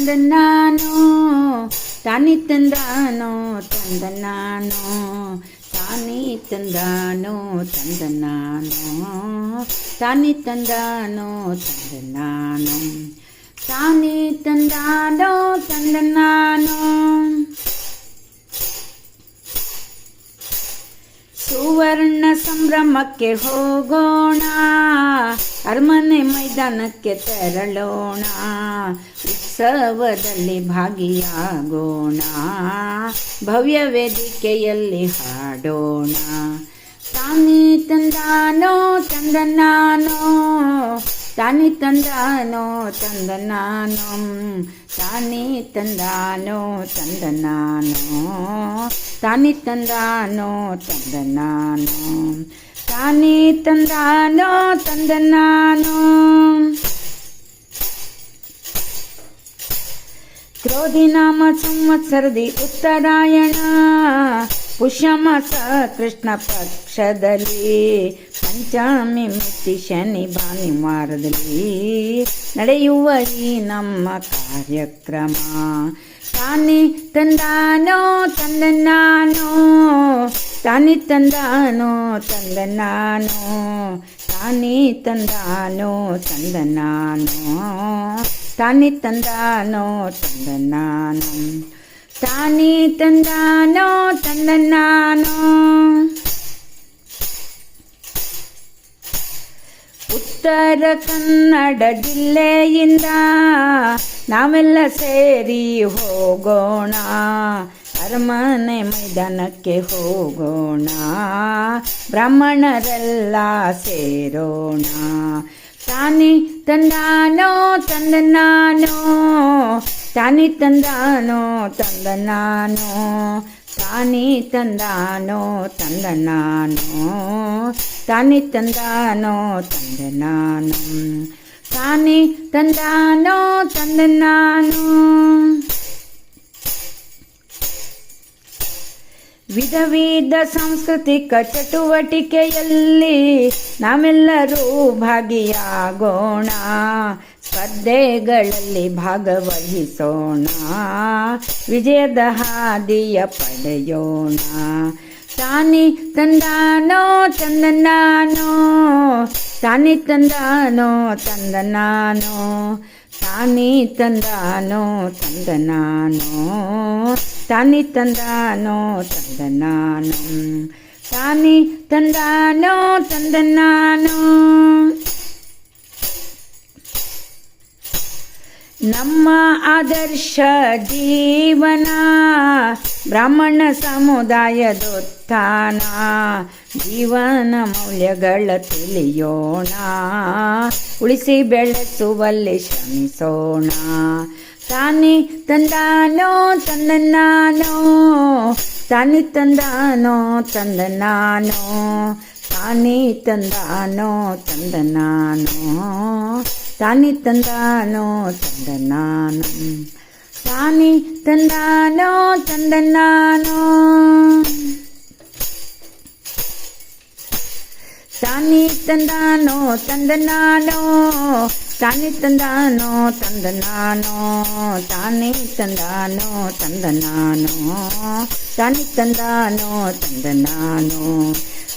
தந்தனானோ? தானி தந்தானோ? தந்தனானோ? தானி தந்தானோ? தந்தனானோ? தானி தந்தானோ? தந்தனானோ? தானி தந்தானோ? தந்தனானோ? ಸುವರ್ಣ ಸಂಭ್ರಮಕ್ಕೆ ಹೋಗೋಣ ಅರಮನೆ ಮೈದಾನಕ್ಕೆ ತೆರಳೋಣ ಉತ್ಸವದಲ್ಲಿ ಭಾಗಿಯಾಗೋಣ ಭವ್ಯ ವೇದಿಕೆಯಲ್ಲಿ ಹಾಡೋಣ. ಸ್ವಾಮಿ ತಂದಾನೋ ತಂದನಾನೋ ತಾನಿ ತಂದಾನೋ ತಂದನಾನೋ ತಾನಿ ತಂದಾನೋ ತಂದನಾನೋ ತಾನಿ ತಂದಾನೋ ತಂದನಾನೋ ತಾನಿ ತಂದಾನೋ ತಂದನಾನೋ ಕ್ರೋಧಿನಾಮ ಸಂವತ್ಸರದಿ ಉತ್ತರಾಯಣ ಪುಷ್ಯಮಾಸ ಕೃಷ್ಣ ಪಕ್ಷದಲ್ಲಿ ಪಂಚಮಿ ಮಿತಿ ಶನಿ ಭಾನುವಾರದಲ್ಲಿ ನಡೆಯುವ ಈ ನಮ್ಮ ಕಾರ್ಯಕ್ರಮ ತಾನಿ ತಂದಾನೋ ತಂದನಾನೋ ತಾನಿ ತಂದಾನೋ ತಂದನಾನೋ ತಾನಿ ತಂದಾನೋ ತಂದನಾನೋ ತಾನಿ ತಂದಾನೋ ತಂದನಾನೋ ತಾನಿ ತಂದಾನೋ ತಂದನಾನೋ ಉತ್ತರ ಕನ್ನಡ ಜಿಲ್ಲೆಯಿಂದ ನಾವೆಲ್ಲ ಸೇರಿ ಹೋಗೋಣ. ಅರಮನೆ ಮೈದಾನಕ್ಕೆ ಹೋಗೋಣ. ಬ್ರಾಹ್ಮಣರೆಲ್ಲ ಸೇರೋಣ. ತಾನಿ ತಂದಾನೋ ತಂದನಾನೋ સાની તંદાનો તંદનાનો સાની તંદાનો તંદનાનો સાની તંદાનો તંદનાનો સાની તંદાનો તંદનાનો ವಿಧ ಸಾಂಸ್ಕೃತಿಕ ಚಟುವಟಿಕೆಯಲ್ಲಿ ನಾವೆಲ್ಲರೂ ಭಾಗಿಯಾಗೋಣ. ಸ್ಪರ್ಧೆಗಳಲ್ಲಿ ಭಾಗವಹಿಸೋಣ. ವಿಜಯದ ಹಾದಿಯ ಪಡೆಯೋಣ. તાની તંદાનો ચંદનાનો તાની તંદાનો ચંદનાનો તાની તંદાનો ચંદનાનો તાની તંદાનો ચંદનાનો તાની તંદાનો ચંદનાનો ನಮ್ಮ ಆದರ್ಶ ಜೀವನ, ಬ್ರಾಹ್ಮಣ ಸಮುದಾಯದೊತ್ತಾನ, ಜೀವನ ಮೌಲ್ಯಗಳ ತಿಳಿಯೋಣ. ಉಳಿಸಿ ಬೆಳೆಸುವಲ್ಲಿ ಶ್ರಮಿಸೋಣ. ತಾನಿ ತಂದಾನೋ, ತಂದನಾನೋ, ತಾನಿ ತಂದಾನೋ, ತಂದನಾನೋ, ತಾನಿ ತಂದಾನೋ, ತಂದನಾನೋ. தானி தந்தானோ தந்தனானம் தானி தந்தானோ தந்தனானோ? தானி தந்தானோ தந்தனானோ? தானி தந்தானோ தந்தனானோ? தானி தந்தானோ தந்தனானோ? தானி தந்தானோ தந்தனானோ?